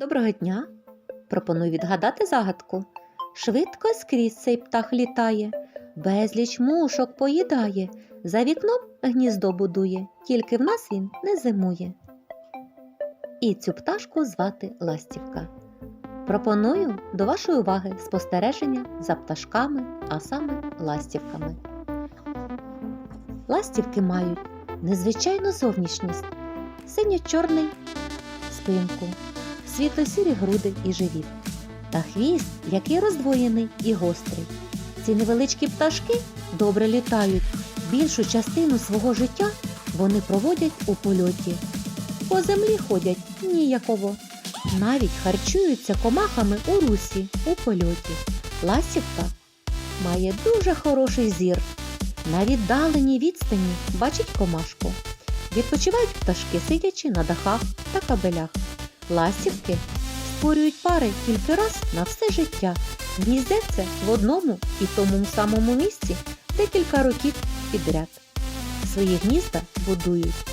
Доброго дня! Пропоную відгадати загадку. Швидко скрізь цей птах літає, безліч мушок поїдає, за вікном гніздо будує, тільки в нас він не зимує. І цю пташку звати Ластівка. Пропоную до вашої уваги спостереження за пташками, а саме ластівками. Ластівки мають незвичайну зовнішність, синьо-чорний спинку, світло-сірі груди і живіт, та хвіст, який роздвоєний і гострий. Ці невеличкі пташки добре літають. Більшу частину свого життя вони проводять у польоті. По землі ходять ніяково. Навіть харчуються комахами у русі у польоті. Ласівка має дуже хороший зір. На віддаленій відстані бачить комашку. Відпочивають пташки, сидячи на дахах та кабелях. Ластівки створюють пари тільки раз на все життя, гніздяться в одному і тому самому місці декілька років підряд. Свої гнізда будують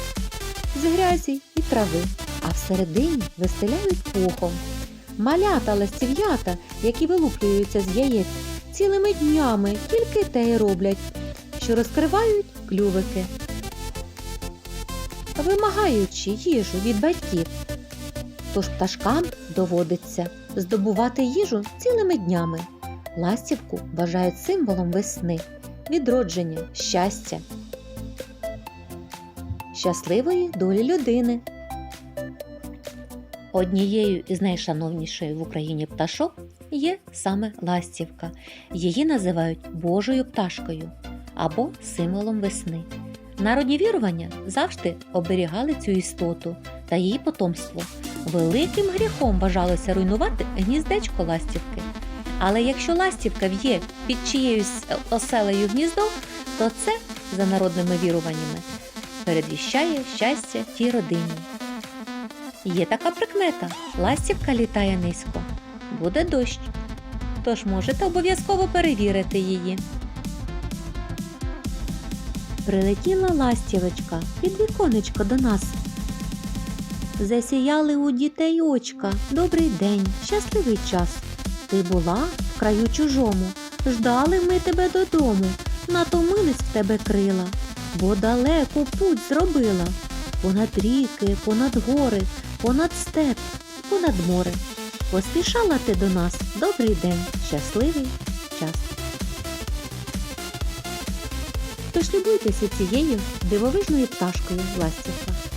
з грязі і трави, а всередині вистеляють пухом. Малята ластів'ята, які вилуплюються з яєць, цілими днями тільки те й роблять, що розкривають клювики, вимагаючи їжу від батьків. Тож пташкам доводиться здобувати їжу цілими днями. Ластівку вважають символом весни, відродження, щастя, щасливої долі людини. Однією із найшановніших в Україні пташок є саме ластівка. Її називають Божою пташкою або символом весни. Народні вірування завжди оберігали цю істоту та її потомство. Великим гріхом вважалося руйнувати гніздечко ластівки. Але якщо ластівка в'є під чиєюсь оселею гніздо, то це, за народними віруваннями, передвіщає щастя тій родині. Є така прикмета: ластівка літає низько, буде дощ. Тож можете обов'язково перевірити її. Прилетіла ластівочка під віконечко до нас. Засіяли у дітей очка. Добрий день, щасливий час. Ти була в краю чужому, ждали ми тебе додому, натомились в тебе крила, бо далеко путь зробила. Понад ріки, понад гори, понад степ, понад море. Поспішала ти до нас, добрий день, щасливий час. Тож любуйтеся цією дивовижною пташкою ластівка.